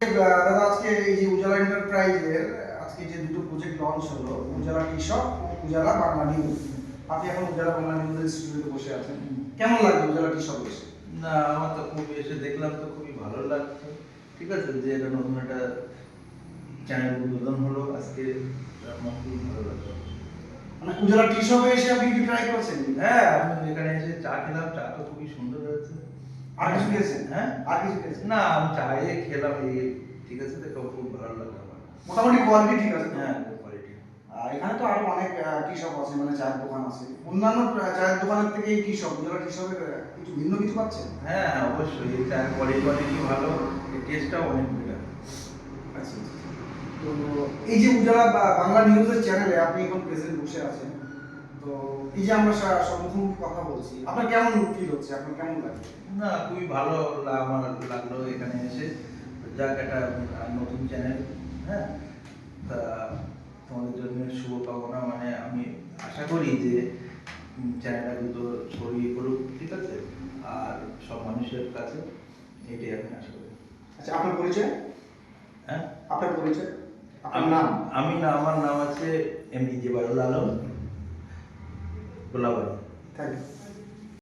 দাদা আজকে এই যে উজালা এন্টারপ্রাইজের আজকে যে দুটো প্রজেক্ট লঞ্চ হলো উজালা কৃষক উজালা বাংলা নিউজ আপনি এখন উজালা বাংলা নিউজের স্টুডিওতে বসে আছেন। কেমন উজালা কৃষক এসে? না আমার তো খুবই এসে দেখলাম তো খুবই ভালো লাগছে। ঠিক আছে যে এটা নতুন একটা চ্যানেল উদ্বোধন হলো আজকে আমার খুবই ভালো লাগল। মানে উজালা কৃষকে এসে আপনি কি ট্রাই করছেন? হ্যাঁ আমি এখানে এসে চা খেলাম চা তো খুবই সুন্দর হয়েছে। আর কিছু খেয়েছেন? হ্যাঁ? আর কিছু খেয়েছেন? না আমি চায়ে খেলাম এই ঠিক আছে দেখো খুব ভালো লাগল আমার মোটামুটি কোয়ালিটি ঠিক আছে হ্যাঁ কোয়ালিটি এখানে তো আরও অনেক কৃষক আছে মানে চায়ের দোকান আছে। অন্যান্য চায়ের দোকানের থেকে এই আহ, কিছু ভিন্ন কিছু পাচ্ছেন হ্যাঁ হ্যাঁ অবশ্যই এই চায়ের কোয়ালিটি কোয়ালিটি ভালো টেস্টটাও অনেক বেটার আচ্ছা আচ্ছা। তো এই যে উজালা বাংলা নিউজের চ্যানেলে আপনি এখন প্রেজেন্ট বসে আছেন তো এই যে আমরা সা- কথা বলছি আপনার কেমন ফিল হচ্ছে? আপনার কেমন লাগছে? না খুবই ভালো আমার লাগল এখানে এসে। যাক একটা নতুন চ্যানেল হ্যাঁ? তা তোমাদের জন্য শুভকামনা। মানে আমি আশা করি যে চ্যানেলটা দ্রুত ছড়িয়ে পড়ুক ঠিক আছে? আর সব মানুষের কাছে এটাই আমি আশা করি। আচ্ছা আপনার পরিচয়? হ্যাঁ? আপনার পরিচয়? আপনার নাম? আমি না আমার নাম আছে M D Jebarul Alam. Thank you.